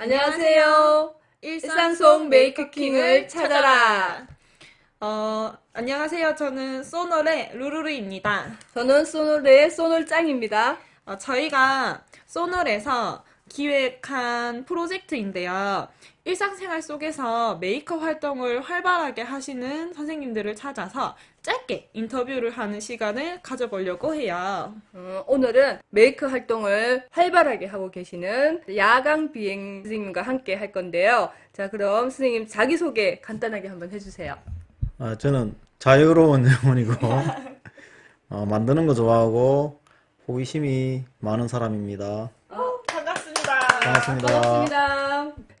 안녕하세요. 일상 속 메이크킹을 찾아라. 어, 안녕하세요. 저는 소널의 루루루입니다. 저는 소놀의 소놀짱입니다. 어, 저희가 소널에서 기획한 프로젝트인데요. 일상생활 속에서 메이크업 활동을 활발하게 하시는 선생님들을 찾아서 짧게 인터뷰를 하는 시간을 가져보려고 해요. 어, 오늘은 메이크 활동을 활발하게 하고 계시는 야강 비행 선생님과 함께 할 건데요. 자, 그럼 선생님 자기소개 간단하게 한번 해주세요. 아, 저는 자유로운 영혼이고, 어, 만드는 거 좋아하고, 호기심이 많은 사람입니다. 반갑습니다. 반갑습니다. 반갑습니다.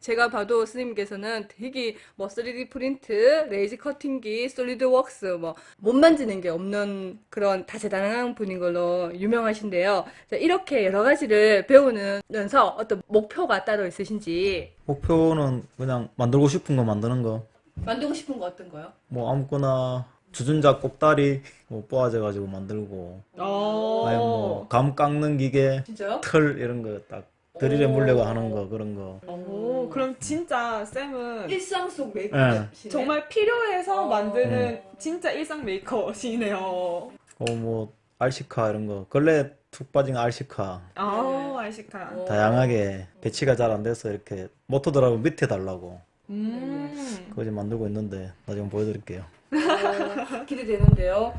제가 봐도 선생님께서는 되게 뭐 3D 프린트, 레이지 커팅기, 솔리드 웍스 뭐 못 만지는 게 없는 그런 다재다능한 분인 걸로 유명하신데요. 자, 이렇게 여러 가지를 배우면서 어떤 목표가 따로 있으신지 목표는 그냥 만들고 싶은 거 만드는 거. 만들고 싶은 거 어떤 거요? 뭐 아무거나 주전자 꼽다리 뭐 뽑아져가지고 만들고, 어. 아니 뭐감 깎는 기계, 진짜요? 틀 이런 거 딱 드릴에 물려고 하는 거 그런 거. 오, 그럼 진짜 쌤은 일상 속 메이크업 네. 정말 필요해서 어. 만드는 진짜 일상 메이커시네요. 어, 뭐 알시카 이런 거. 근래 툭 빠진 알시카. 아. 어. 다양하게 배치가 잘 안 돼서 이렇게 모터드라고 밑에 달라고 음. 그거 지금 만들고 있는데 나중에 보여드릴게요. 어, 기대되는데요.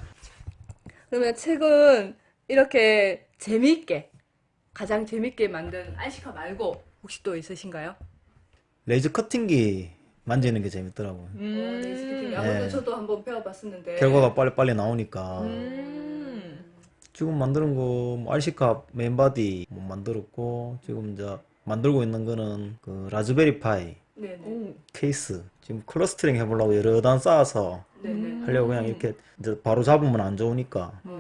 그러면 최근 이렇게 재미있게 가장 재미있게 만든 안시카 말고 혹시 또 있으신가요? 레이저 커팅기 만지는 게 재밌더라고요. 음. 네. 네. 아무튼 저도 한번 배워봤었는데 결과가 빨리빨리 나오니까 음. 지금 만드는 거뭐 알시카 메인바디 뭐 만들었고 지금 이제 만들고 있는 거는 그 라즈베리 파이 네네 오. 케이스 지금 클러스터링 해보려고 여러 단 쌓아서 네네 하려고 그냥 이렇게 이제 바로 잡으면 안 좋으니까 어, 음.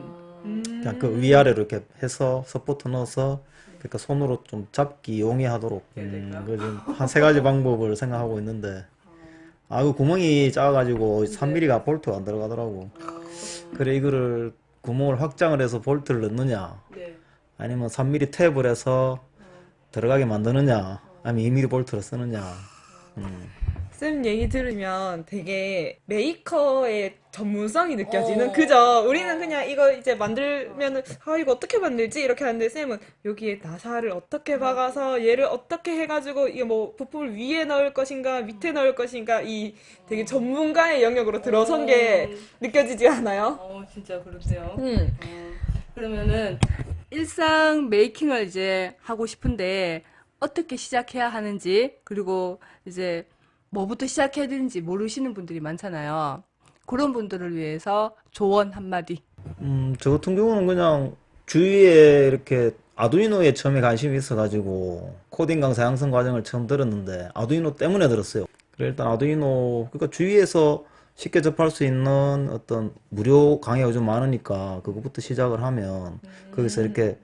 그냥 그 위아래로 이렇게 해서 서포트 넣어서 그러니까 손으로 좀 잡기 용이하도록. 음, 해야 그 지금 한세 가지 방법을 생각하고 있는데. 아 그 구멍이 작아가지고 3mm가 볼트가 안 들어가더라고. 그래 이거를 구멍을 확장을 해서 볼트를 넣느냐? 네. 아니면 3mm 탭을 해서 들어가게 만드느냐? 아니면 2mm 볼트를 쓰느냐? 음. 쌤 얘기 들으면 되게 메이커의 전문성이 느껴지는 어. 그죠? 우리는 그냥 이거 이제 만들면은 아 이거 어떻게 만들지 이렇게 하는데 쌤은 여기에 나사를 어떻게 박아서 얘를 어떻게 해가지고 이게 뭐 부품을 위에 넣을 것인가 밑에 넣을 것인가 이 되게 전문가의 영역으로 들어선 게 느껴지지 않아요? 어 진짜 그러세요. 음. 어, 그러면은 일상 메이킹을 이제 하고 싶은데 어떻게 시작해야 하는지 그리고 이제 뭐부터 시작해야 되는지 모르시는 분들이 많잖아요. 그런 분들을 위해서 조언 한마디. 음, 저 같은 경우는 그냥 주위에 이렇게 아두이노에 처음에 관심이 있어가지고 코딩 강사 양성 과정을 처음 들었는데 아두이노 때문에 들었어요. 그래 일단 아두이노 그러니까 주위에서 쉽게 접할 수 있는 어떤 무료 강의가 요즘 많으니까 그거부터 시작을 하면 거기서 이렇게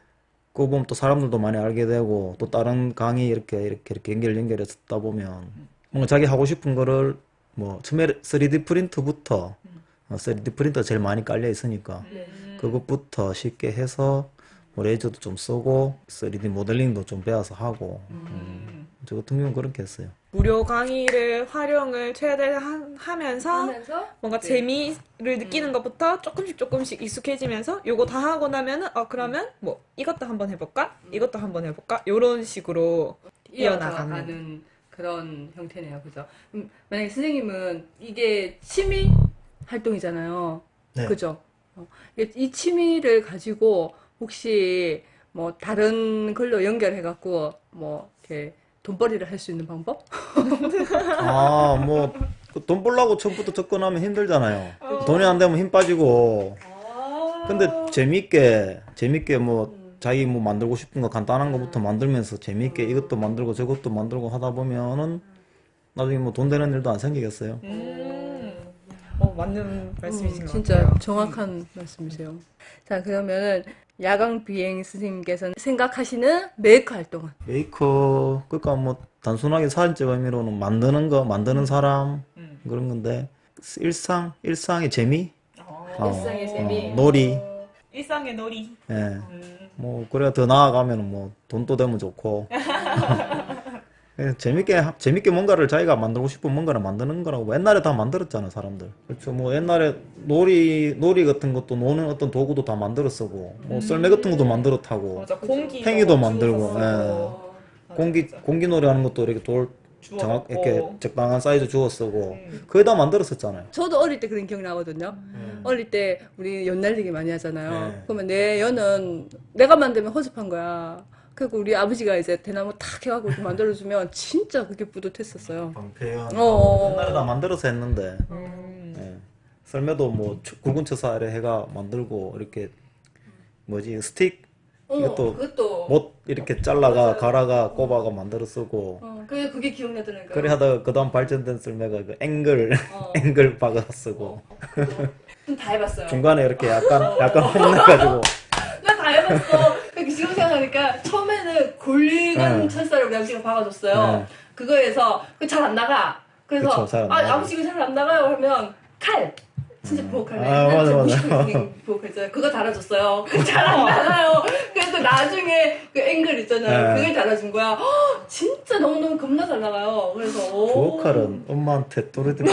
보면 또 사람들도 많이 알게 되고 또 다른 강의 이렇게 이렇게 이렇게 연결 연결해서 듣다 보면 뭔가 자기 하고 싶은 거를 뭐 처음에 3D 프린터부터 어, 3D 프린터 제일 많이 깔려 있으니까 그것부터 쉽게 해서 뭐 레이저도 좀 쓰고 3D 모델링도 좀 배워서 하고 음, 저 같은 경우는 그렇게 했어요. 무료 강의를 활용을 최대한 하면서 하면서 뭔가 네. 재미를 느끼는 것부터 조금씩 조금씩 익숙해지면서 요거 다 하고 나면은 어 그러면 뭐 이것도 한번 해볼까? 이것도 한번 해볼까? 요런 식으로 이어나가는. 그런 형태네요. 그죠? 음, 만약에 선생님은 이게 취미 활동이잖아요. 네. 그죠? 어, 이게- 이 취미를 가지고 혹시 뭐 다른 걸로 연결해 갖고 뭐 이렇게 돈벌이를 할 수 있는 방법? 아, 뭐 돈 벌려고 처음부터 접근하면 힘들잖아요. 돈이 안 되면 힘 빠지고. 근데 재밌게 재밌게 뭐 자기 뭐 만들고 싶은 거 간단한 거부터 만들면서 재밌게 이것도 만들고 저것도 만들고 하다 보면은 나중에 뭐 돈 되는 일도 안 생기겠어요. 음. 어 맞는 말씀이신 음, 것 진짜 같아요. 정확한 말씀이세요. 자, 그러면은 야광 비행 선생님께서는 생각하시는 메이크 활동은? 메이커 그러니까 뭐 단순하게 사진적 의미로는 만드는 거 만드는 사람 음. 그런 건데 일상 일상의 재미 어, 일상의 재미. 어, 놀이 일상의 놀이. 예. 뭐 그래야 더 나아가면 뭐 돈도 되면 좋고. 예, 재밌게 하- 재밌게 뭔가를 자기가 만들고 싶은 뭔가를 만드는 거라고 옛날에 다 만들었잖아 사람들. 그렇죠. 뭐 옛날에 놀이 놀이 같은 것도 노는 어떤 도구도 다 만들어 쓰고. 뭐 썰매 같은 것도 만들어 타고. 맞아. 공기 팽이도 만들고, 예. 맞아, 공기. 공기 놀이 하는 것도 이렇게 돌 주워 정확 먹고. 이렇게 적당한 사이즈 주워 쓰고 음. 거의 다 만들었었잖아요 저도 어릴 때 그런 기억 나거든요. 어릴 때 우리 연 날리기 많이 하잖아요. 네. 그러면 내 연은 내가 만들면 허접한 거야. 그리고 우리 아버지가 이제 대나무 탁 해갖고 이렇게 만들어주면 진짜 그게 뿌듯했었어요. 방패연 어. 옛날에 다 만들어서 했는데 음. 예. 썰매도 뭐 추- 굵은 처사를 해가 만들고 이렇게 뭐지 스틱 어, 이것도 그것도. 못 이렇게 잘라가. 갈아가 꼽아가 만들어 쓰고 어, 그게, 그게 기억나더라고요. 그래 하다가 그 다음 발전된 썰매가 그 앵글 어. 앵글 박아 쓰고 다 해봤어요. 중간에 이렇게 약간 약간 홈내가지고 나 다 해봤어. 그 지금 생각하니까 처음에는 골간 네. 철사를 우리 아버지가 박아줬어요. 네. 그거에서 잘안 나가. 그래서 그쵸, 아, 나가죠. 아버지 이거 잘 안 나가요 하면 칼. 진짜 부엌칼. 아, 맞아, 맞아. 부엌칼 있잖아요. 그거 달아줬어요. 잘 안 나가요. 그래서 나중에 그 앵글 있잖아요. 네. 그걸 달아준 거야. 헉, 진짜 너무너무 겁나 잘 나가요. 그래서 오. 부엌칼은 엄마한테 또래들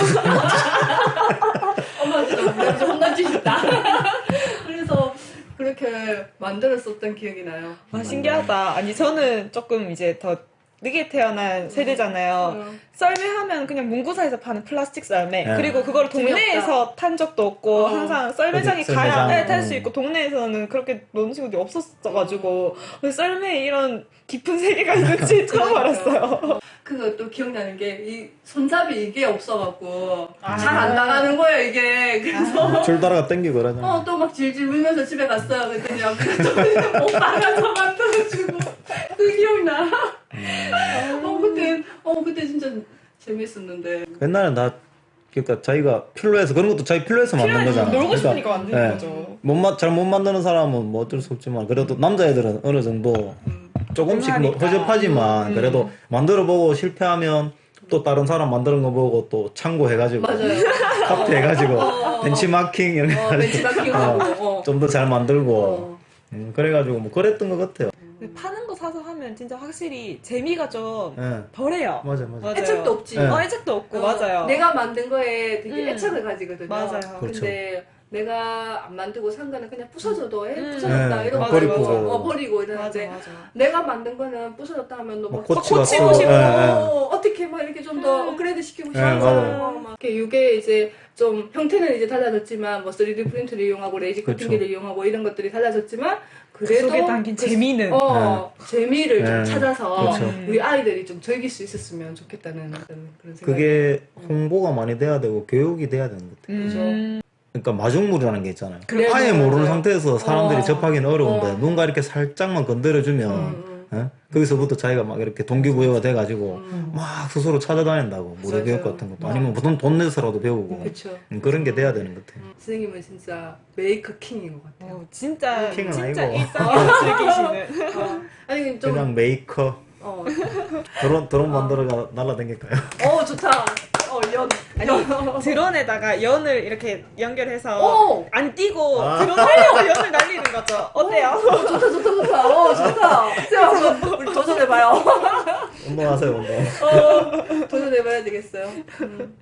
엄마한테 너무 싶다. 그래서 그렇게 만들었었던 기억이 나요. 아 신기하다. 아니 저는 조금 이제 더 늦게 태어난 세대잖아요. 음. 썰매 하면 그냥 문구사에서 파는 플라스틱 썰매. 네. 그리고 그걸 동네에서 탄 적도 없고 어. 항상 썰매장에 어디 가야 썰매장. 탈수 음. 있고 동네에서는 그렇게 노는 친구들이 없었어가지고 썰매에 이런 깊은 세계가 있는지 처음 알았어요. 그거 또 기억나는 게 이 손잡이 이게 없어갖고 아. 잘안 나가는 거야 이게 그래서 줄다라가 땡기고 그러잖아 어또 막 질질 울면서 집에 갔어요 그랬더니 그래도 오빠가 저 만들어주고 그 기억나 어 그때 어 그때 진짜 재밌었는데 옛날에 나 그러니까 자기가 필요해서 그런 것도 자기 필요해서 만든 거잖아 놀고 그러니까, 싶으니까 만드는 예. 거죠. 못잘못 만드는 사람은 뭐 어쩔 수 없지만 그래도 남자애들은 어느 정도 조금씩 뭐. 허접하지만 음. 그래도 만들어보고 실패하면 또 다른 사람 만드는 거 보고 또 참고해가지고 맞아요 카피 해가지고 어. 벤치마킹 이런 어 벤치마킹하고 어. 좀더 잘 만들고 어. 음, 그래가지고 뭐 그랬던 것 같아요. 근데 파는 거 사서 하면 진짜 확실히 재미가 좀 예. 덜해요. 맞아 맞아. 맞아요. 애착도 없지 네. 어, 애착도 없고 어, 맞아요. 내가 만든 거에 되게 음. 애착을 가지거든요. 맞아요. 그렇죠. 근데 내가 안 만들고 산 거는 그냥 부서져도 에 음. 부서졌다 네, 이러고 버리고. 어, 버리고 맞아 이러는데 맞아. 내가 만든 거는 부서졌다 하면 너무 뭐 고치고 싶고. 예, 예. 어, 어떻게 막 이렇게 좀더 음. 업그레이드 시키고 네. 막 이렇게 이게 이제 좀 형태는 이제 달라졌지만 뭐 3D 프린트를 이용하고 레이지 그렇죠. 커팅기를 이용하고 이런 것들이 달라졌지만 그 그래도 속에 담긴 그- 재미는 어, 재미를 좀 네. 찾아서 그렇죠. 우리 아이들이 좀 즐길 수 있었으면 좋겠다는 그런 생각이 그게 홍보가 많이 돼야 되고 교육이 돼야 되는 것 같아요. 음. 그 러니까 마중물이라는 게 있잖아요. 그래, 아예 맞아요. 모르는 상태에서 사람들이 어. 접하기는 어려운데 어. 누군가 이렇게 살짝만 건드려주면 음, 예? 거기서부터 자기가 막 이렇게 동기부여가 돼가지고 음. 막 스스로 찾아다닌다고 무료. 교육 같은 것도 어. 아니면 무슨 돈 내서라도 배우고 그렇죠. 음, 그런 게 돼야 되는 것 같아요. 음, 선생님은 진짜 메이커 킹인 것 같아요. 어, 진짜 킹은 진짜 아니고. 일상을 즐기시는. 어. 아니 좀 그냥 메이커 어, 드론 드론 만들어가 날라다닐까요? 어 좋다. 어 연. 연. 드론에다가 연을 이렇게 연결해서 오! 안 띄고 아. 드론 하려고 연을 날리는 거죠. 어때요? 좋다 좋다 좋다. 어 좋다. 쌤 한번 우리 도전해봐요. 운동하세요 운동. 어, 도전해봐야 되겠어요. 음.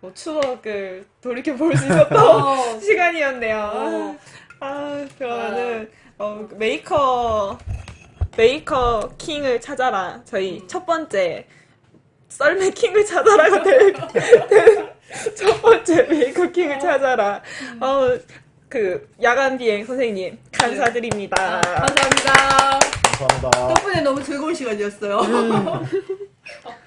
뭐 추억을 돌이켜 볼 수 있었던 어. 시간이었네요. 어. 아 그러면은 어, 메이커 메이커 킹을 찾아라 저희 첫 번째 썰매 킹을 찾아라가 될 첫 번째 메이커 킹을 찾아라. 어 그 야간 비행 선생님 감사드립니다. 감사합니다. 감사합니다. 덕분에 너무 즐거운 시간이었어요.